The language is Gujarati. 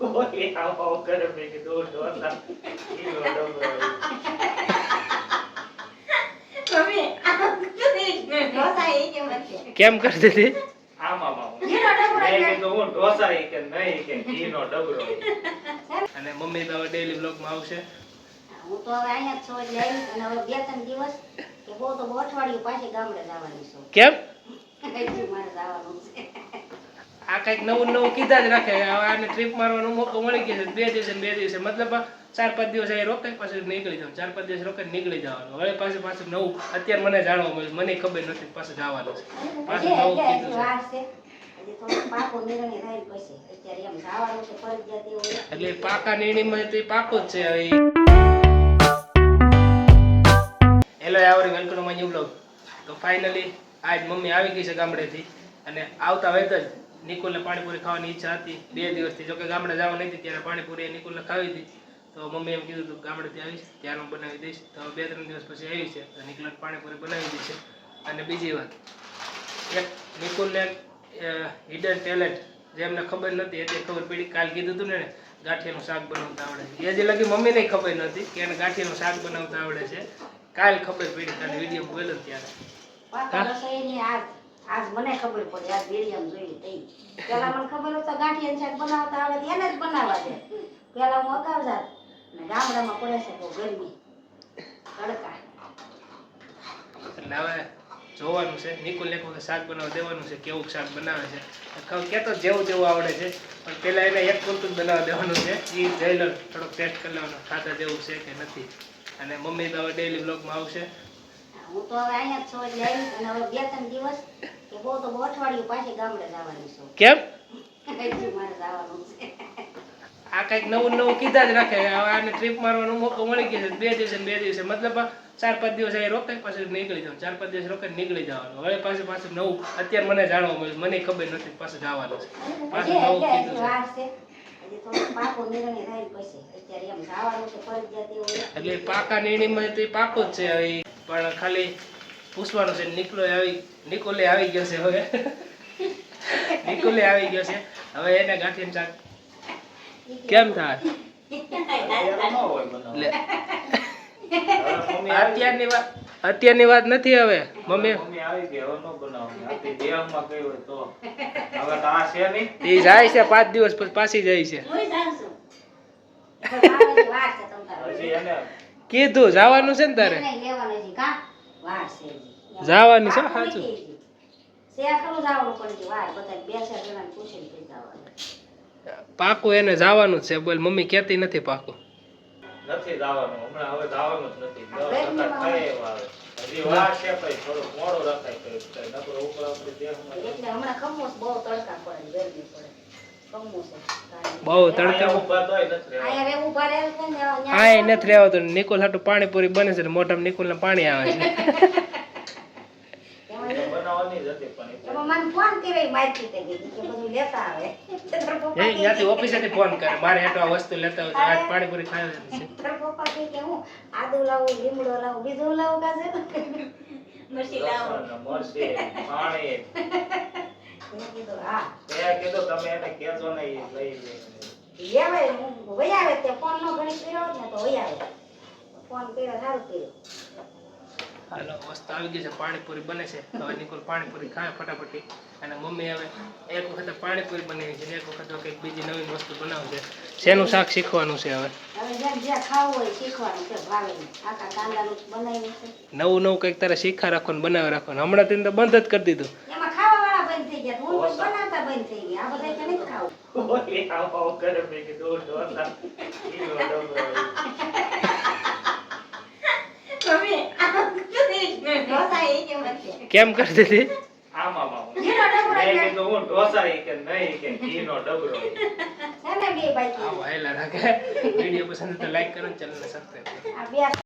આવો આવો કરે મેં કીધું ઢોસા ઈનો ડબરો. મમ્મી ઢોસા એ કેમ છે કેમ કરતી હતી? મેં અને મમ્મી તો હવે ડેલી બ્લોગમાં આવશે. હું તો હવે અહીંયા જ છું અને હવે બે ત્રણ દિવસ કે બહુ તો અઠવાડિયું પાછી ગામડે જવાની છું. કેમ? મારે જવાનું છે. કંઈક નવું નવું કીધા જ રાખે. હવે આને ટ્રીપ મારવાનો મોકો મળી ગયો છે. બે દિવસે બે દિવસે. મતલબ ચાર પાંચ દિવસ અહીં રોકાઈ પાછું નીકળી જવાનું ચાર પાંચ દિવસ રોકાય નીકળી જવાનું. હવે પાછું પાછું નવું. અત્યારે મને જાણવા મળ્યું. મને ખબર નથી પાછું જવાનું છે. પાછું નવું કીધું છે. એટલે પાકા નિર્ણયમાં તો એ પાકો જ છે હવે હેલો આવરી. વેલકમ માય ન્યુ બ્લોગ તો ફાઇનલી આજ મમ્મી આવી ગઈ છે ગામડેથી. અને આવતા વેત જ નિકુલને પાણીપુરી ખાવાની ઈચ્છા હતી. બે દિવસથી જોકે ગામડે જવા નથી ત્યારે પાણીપુરી એ નિકુલને ખાવી હતી. તો મમ્મી એમ કીધું તું ગામડેથી આવીશ ત્યારે હું બનાવી દઈશ. તો બે ત્રણ દિવસ પછી આવી છે તો નિકુલને પાણીપુરી બનાવી દીધી છે. અને બીજી વાત એક નિકુલને હિડન ટેલેન્ટ જે એમને ખબર નથી એટલે ખબર પડી કાલ કીધું હતું ને ગાંઠિયાનું શાક બનાવતા આવડે છે. એ જે લગી મમ્મીને ખબર નથી કે એને ગાંઠિયાનું શાક બનાવતા આવડે છે. કાલ ખબર પડી કાલે વીડિયો બોલ્યો ત્યારે. આજ મને ખબર પડી આજ વીડિયો જોઈ તઈ. પેલા મને ખબર હતું ગાંઠિયાનું શાક બનાવતા આવડે તો એને જ બનાવવા દે. પેલા હું અગાઉ જાત ને ગામડામાં પડે છે બહુ ગરમી તડકા. એટલે હવે જોવાનું છે નિકુલ એક વખત શાક બનાવવા દેવાનું છે કેવું શાક બનાવે છે. ખબર કેતો જેવું જેવું આવડે છે પણ પેલા એને એક પૂરતું જ બનાવવા દેવાનું છે. એ જઈ લો થોડોક ટેસ્ટ કરી લેવાનો ખાતા જેવું છે કે નથી. અને મમ્મી તો હવે ડેલી બ્લોગમાં આવશે. હું તો હવે અહીંયા જ છું એટલે અને હવે બે ત્રણ દિવસ કેમ? આ કંઈક નવું નવું કીધા જ રાખે. આને ટ્રીપ મારવાનો મોકો મળી ગયો છે. બે દિવસે બે દિવસે. મતલબ ચાર પાંચ દિવસ અહીં રોકાય પાછું નીકળી જવાનું. ચાર પાંચ દિવસ રોકાય નીકળી જવાનું. હવે પાછું પાછું નવું. અત્યારે મને જાણવા મળ્યું. મને ખબર નથી પાછું જવાનું છે. પાછું નવું કીધું છે. એટલે પાકા નિર્ણયમાં તો એ પાકો જ છે. પણ ખાલી પૂછવાનું છે. નિકોલે આવી નિકોલે આવી ગયો છે હવે. નિકોલે આવી ગયો છે. હવે એને ગાંઠીને શાક કેમ થાય. અત્યારની વાત અત્યારની વાત નથી હવે મમ્મી. એ જાય છે પાંચ દિવસ પછી પાછી જાય છે. કીધું જવાનું છે ને તારે? વાર છે. જવાની છે, સાચું. પાકું એને જવાનું જ છે. બોલ મમ્મી કહેતી નથી પાકું. નથી જવાનું. હમણાં હવે જવાનું જ નથી. વાર છે કઈ થોડુંક મોડું રખાય. કઈ નકરો ઉપર આપણી એટલે હમણાં ખમોસ બહુ તડકા પડે ગરમી પડે. બહુ તડકા. અહીંયા નથી છે ને રહેવાતું. નિકોલ હાટું પાણીપુરી બને છે ને મોઢામાં નિકોલને પાણી આવે છે. એમાં એ બનાવવાની જ હતી પણ આવે. તારા પપ્પા એ કહે ત્યાંથી ઓફિસેથી ફોન કરે મારે હેઠો આ વસ્તુ લેતા હોય તો આજ પાણીપુરી ખાવી છે તારા પપ્પા કહે કે હું આદુ લાવું લીમડો લાવું બીજું લાવું કાજે મરચી લાવું લસણ, મરચી, પાણી મેં કીધું હા. મેં કીધું તમે એને કહેજો ને એ લઈ લે. લેવાય હું વહી આવે તે ફોન નો ઘણી કર્યો ને તો વહી આવે. ફોન કર્યો સારું કર્યું. હાલો મસ્ત આવી ગઈ છે પાણીપુરી બને છે. હવે નિકોલ પાણીપુરી ખાય ફટાફટી. અને મમ્મી હવે એક વખત પાણીપુરી બનાવી છે ને એક વખત કંઈક બીજી નવી વસ્તુ બનાવશે શેનું શાક શીખવાનું છે હવે? હવે જેમ જે ખાવું હોય એ શીખવાનું છે ભાવે આખા કાંદાનું બનાવ્યું છે. નવું નવું કંઈક તારે શીખા રાખવાનું બનાવી રાખવાનું હમણાં તેને તો બંધ જ કરી દીધું એમાં ખાવા વાળા બંધ થઈ ગયા હું પણ બનાવતા બંધ થઈ ગયા આ બધા કે નથી ખાવું કોઈ આવો આવો કરે મેં કીધું ઢોસા ઈનો ડબરો. ઢોસા એ કેમ છે કેમ કરતી હતી આમાં મામા. ઘીનો ડબરો મેં એટલે કીધું હું ઢોસા ઈ કે નહીં કે ઘીનો ડબરો છે ને બે બાકી આવો હેલા રાખે વીડિયો પસંદ તો લાઈક કરો ચેનલને સબસ્ક્રાઈબ કરો આ બે